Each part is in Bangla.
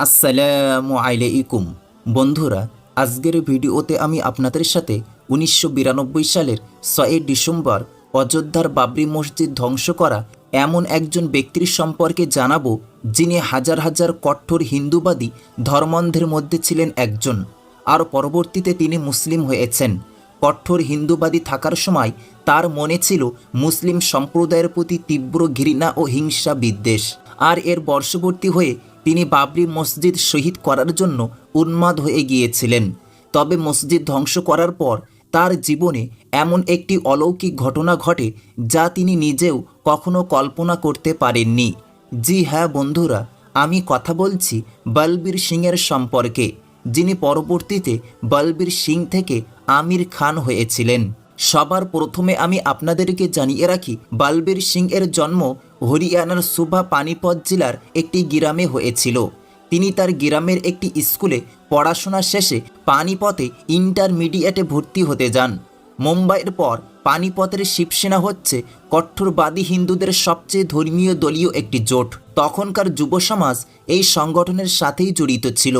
আসসালামু আলাইকুম। বন্ধুরা, আজকের ভিডিওতে আমি আপনাদের সাথে উনিশশো বিরানব্বই সালের ছয় ডিসেম্বর অযোধ্যার বাবরি মসজিদ ধ্বংস করা এমন একজন ব্যক্তির সম্পর্কে জানাব যিনি হাজার হাজার কঠোর হিন্দুবাদী ধর্মান্ধের মধ্যে ছিলেন একজন। আর পরবর্তীতে তিনি মুসলিম হয়েছেন। কঠোর হিন্দুবাদী থাকার সময় তার মনে ছিল মুসলিম সম্প্রদায়ের প্রতি তীব্র ঘৃণা ও হিংসা বিদ্বেষ আর এর বর্ষবর্তী হয়ে তিনি বাবরি মসজিদ শহীদ করার জন্য উন্মাদ হয়ে গিয়েছিলেন। তবে মসজিদ ধ্বংস করার পর তার জীবনে এমন একটি অলৌকিক ঘটনা ঘটে যা তিনি নিজেও কখনো কল্পনা করতে পারেননি। জি হ্যাঁ বন্ধুরা, আমি কথা বলছি বলবীর সিংয়ের সম্পর্কে, যিনি পরবর্তীতে বলবীর সিং থেকে আমির খান হয়েছিলেন। সবার প্রথমে আমি আপনাদেরকে জানিয়ে রাখি, বলবীর সিং এর জন্ম হরিয়ানার সুভা পানিপত জেলার একটি গ্রামে হয়েছিল। তিনি তার গ্রামের একটি স্কুলে পড়াশোনা শেষে পানিপথে ইন্টারমিডিয়েটে ভর্তি হতে যান। মুম্বাইয়ের পর পানিপথের শিবসেনা হচ্ছে কঠোরবাদী হিন্দুদের সবচেয়ে ধর্মীয় দলীয় একটি জোট। তখনকার যুব সমাজ এই সংগঠনের সাথেই জড়িত ছিল।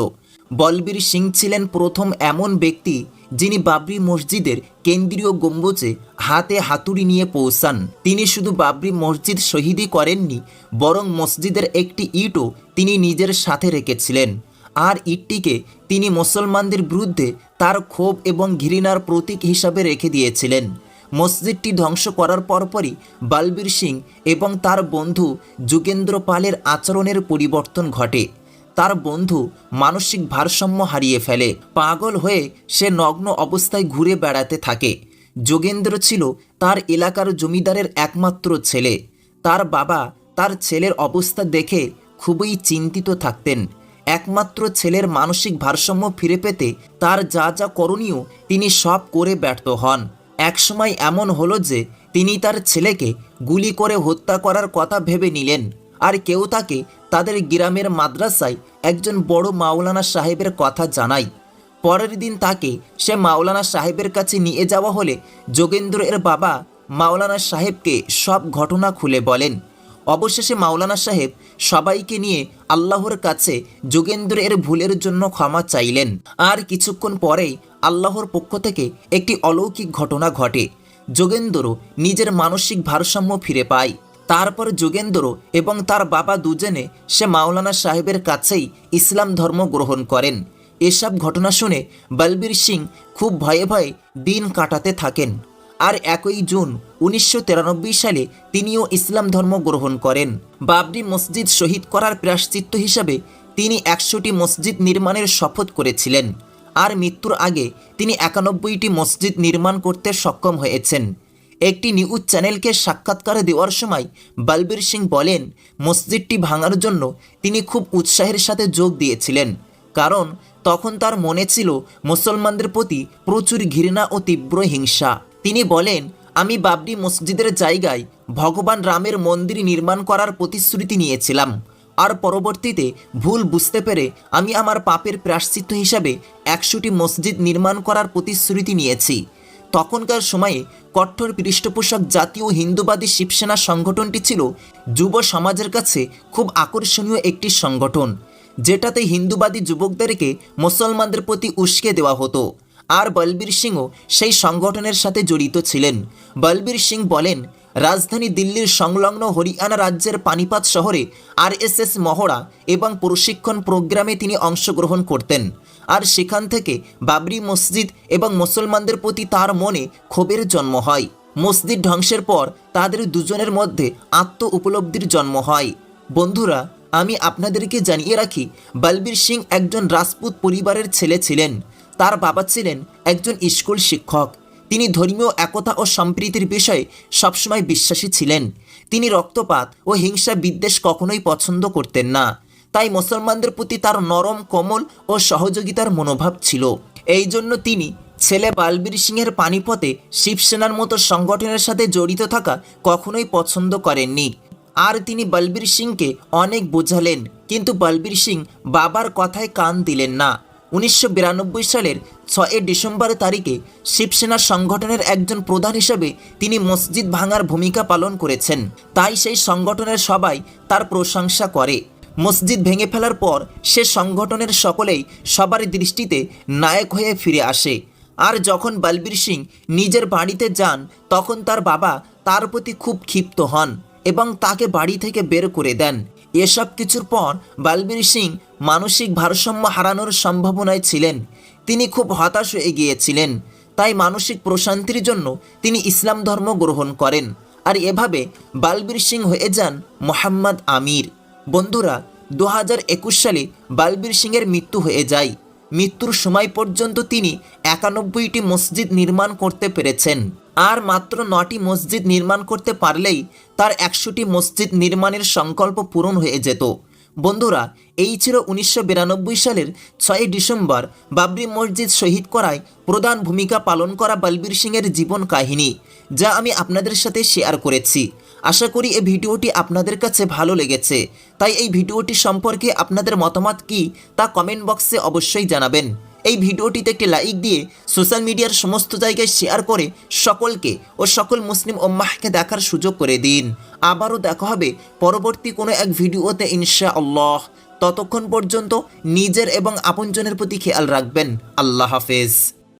বলবীর সিং ছিলেন প্রথম এমন ব্যক্তি যিনি বাবরি মসজিদের কেন্দ্রীয় গম্বুজে হাতে হাতুড়ি নিয়ে পৌঁছান। তিনি শুধু বাবরি মসজিদ শহীদই করেননি, বরং মসজিদের একটি ইটও তিনি নিজের সাথে রেখেছিলেন। আর ইটটিকে তিনি মুসলমানদের বিরুদ্ধে তার ক্ষোভ এবং ঘৃণার প্রতীক হিসাবে রেখে দিয়েছিলেন। মসজিদটি ধ্বংস করার পরপরই বালবীর সিং এবং তার বন্ধু যুগেন্দ্র পালের আচরণের পরিবর্তন ঘটে। তার বন্ধু মানসিক ভারসাম্য হারিয়ে ফেলে। পাগল হয়ে সে নগ্ন অবস্থায় ঘুরে বেড়াতে থাকে। যোগেন্দ্র ছিল তার এলাকার জমিদারের একমাত্র ছেলে। তার বাবা তার ছেলের অবস্থা দেখে খুবই চিন্তিত থাকতেন। একমাত্র ছেলের মানসিক ভারসাম্য ফিরে পেতে তার যা যা করণীয় তিনি সব করে ব্যর্থ হন। একসময় এমন হলো যে তিনি তার ছেলেকে গুলি করে হত্যা করার কথা ভেবে নিলেন। আর কেউ তাকে তাদের গ্রামের মাদ্রাসায় একজন বড় মাওলানা সাহেবের কথা জানায়। পরের দিন তাকে সে মাওলানা সাহেবের কাছে নিয়ে যাওয়া হলে যোগেন্দ্র এর বাবা মাওলানা সাহেবকে সব ঘটনা খুলে বলেন। অবশেষে মাওলানা সাহেব সবাইকে নিয়ে আল্লাহর কাছে যোগেন্দ্র এর ভুলের জন্য ক্ষমা চাইলেন। আর কিছুক্ষণ পরেই আল্লাহর পক্ষ থেকে একটি অলৌকিক ঘটনা ঘটে। যোগেন্দ্র নিজের মানসিক ভারসাম্য ফিরে পায়। তারপর যোগেন্দ্র এবং তার বাবা দুজনে সে মাওলানা সাহেবের কাছেই ইসলাম ধর্ম গ্রহণ করেন। এসব ঘটনা শুনে বলবীর সিং খুব ভয়ে ভয়ে দিন কাটাতে থাকেন। আর একই জুন উনিশশো তিরানব্বই সালে তিনিও ইসলাম ধর্ম গ্রহণ করেন। বাবরি মসজিদ শহীদ করার প্রায়শ্চিত্ত হিসাবে তিনি একশোটি মসজিদ নির্মাণের শপথ করেছিলেন। আর মৃত্যুর আগে তিনি একানব্বইটি মসজিদ নির্মাণ করতে সক্ষম হয়েছেন। একটি নিউজ চ্যানেলকে সাক্ষাৎকার দেওয়ার সময় বলবীর সিং বলেন, মসজিদটি ভাঙার জন্য তিনি খুব উৎসাহের সাথে যোগ দিয়েছিলেন। কারণ তখন তার মনে ছিল মুসলমানদের প্রতি প্রচুর ঘৃণা ও তীব্র হিংসা। তিনি বলেন, আমি বাবরি মসজিদের জায়গায় ভগবান রামের মন্দির নির্মাণ করার প্রতিশ্রুতি নিয়েছিলাম। আর পরবর্তীতে ভুল বুঝতে পেরে আমি আমার পাপের প্রাশ্চিত্য হিসাবে একশোটি মসজিদ নির্মাণ করার প্রতিশ্রুতি নিয়েছি। তখনকার সময়ে কঠোর পৃষ্ঠপোষক জাতীয় হিন্দুবাদী শিবসেনা সংগঠনটি ছিল যুব সমাজের কাছে খুব আকর্ষণীয় একটি সংগঠন, যেটাতে হিন্দুবাদী যুবকদেরকে মুসলমানদের প্রতি উস্কে দেওয়া হতো। আর বলবীর সিংও সেই সংগঠনের সাথে জড়িত ছিলেন। বলবীর সিং বলেন, রাজধানী দিল্লির সংলগ্ন হরিয়ানা রাজ্যের পানিপাত শহরে আরএসএস মহড়া এবং প্রশিক্ষণ প্রোগ্রামে তিনি অংশগ্রহণ করতেন। আর সেখান থেকে বাবরি মসজিদ এবং মুসলমানদের প্রতি তার মনে ক্ষোভের জন্ম হয়। মসজিদ ধ্বংসের পর তাদের দুজনের মধ্যে আত্ম উপলব্ধির জন্ম হয়। বন্ধুরা, আমি আপনাদেরকে জানিয়ে রাখি, বলবীর সিং একজন রাজপুত পরিবারের ছেলে ছিলেন। তার বাবা ছিলেন একজন স্কুল শিক্ষক। তিনি ধর্মীয় একতা ও সম্প্রীতির বিষয়ে সবসময় বিশ্বাসী ছিলেন। তিনি রক্তপাত ও হিংসা বিদ্বেষ কখনোই পছন্দ করতেন না। তাই মুসলমানদের প্রতি তার নরম, কোমল ও সহযোগিতার মনোভাব ছিল। এই জন্য তিনি ছেলে বালবীর সিংয়ের পানিপথে শিবসেনার মতো সংগঠনের সাথে জড়িত থাকা কখনোই পছন্দ করেননি। আর তিনি বলবীর সিংকে অনেক বোঝালেন, কিন্তু বলবীর সিং বাবার কথায় কান দিলেন না। উনিশশো বিরানব্বই সালের ছয় ডিসেম্বর তারিখে শিবসেনা সংগঠনের একজন প্রধান হিসেবে তিনি মসজিদ ভাঙার ভূমিকা পালন করেছেন। তাই সেই সংগঠনের সবাই তার প্রশংসা করে। মসজিদ ভেঙে ফেলার পর সে সংগঠনের সকলেই সবার দৃষ্টিতে নায়ক হয়ে ফিরে আসে। আর যখন বলবীর সিং নিজের বাড়িতে যান, তখন তার বাবা তার প্রতি খুব ক্ষিপ্ত হন এবং তাকে বাড়ি থেকে বের করে দেন। এসব কিছুর পর বলবীর সিং মানসিক ভারসাম্য হারানোর সম্ভাবনায় ছিলেন। তিনি খুব হতাশ হয়ে গিয়েছিলেন। তাই মানসিক প্রশান্তির জন্য তিনি ইসলাম ধর্ম গ্রহণ করেন। আর এভাবে বালবীর সিং হয়ে যান মোহাম্মদ আমির। বন্ধুরা দু হাজার একুশ সালে বালবীর সিংয়ের মৃত্যু হয়ে যায়। মৃত্যুর সময় পর্যন্ত তিনি একানব্বইটি মসজিদ নির্মাণ করতে পেরেছেন। আর মাত্র নটি মসজিদ নির্মাণ করতে পারলেই তার একশোটি মসজিদ নির্মাণের সংকল্প পূরণ হয়ে যেত। বন্ধুরা, এই ছিল উনিশশো বিরানব্বই সালের ছয়ই ডিসেম্বর, বাবরি মসজিদ শহীদ করায় প্রধান ভূমিকা পালন করা বলবীর সিংয়ের জীবন কাহিনী, যা আমি আপনাদের সাথে শেয়ার করেছি। আশা করি এই ভিডিওটি আপনাদের কাছে ভালো লেগেছে। তাই এই ভিডিওটি সম্পর্কে আপনাদের মতামত কি তা কমেন্ট বক্সে অবশ্যই জানাবেন। এই ভিডিওটিতে একটি লাইক দিয়ে সোশ্যাল মিডিয়ার সমস্ত জায়গায় শেয়ার করে সকলকে ও সকল মুসলিম ওম্মাহকে দেখার সুযোগ করে দিন। আবারও দেখা হবে পরবর্তী কোনো এক ভিডিওতে ইনশা আল্লাহ ততক্ষণ পর্যন্ত নিজের এবং আপনজনের প্রতি খেয়াল রাখবেন। আল্লাহ হাফেজ।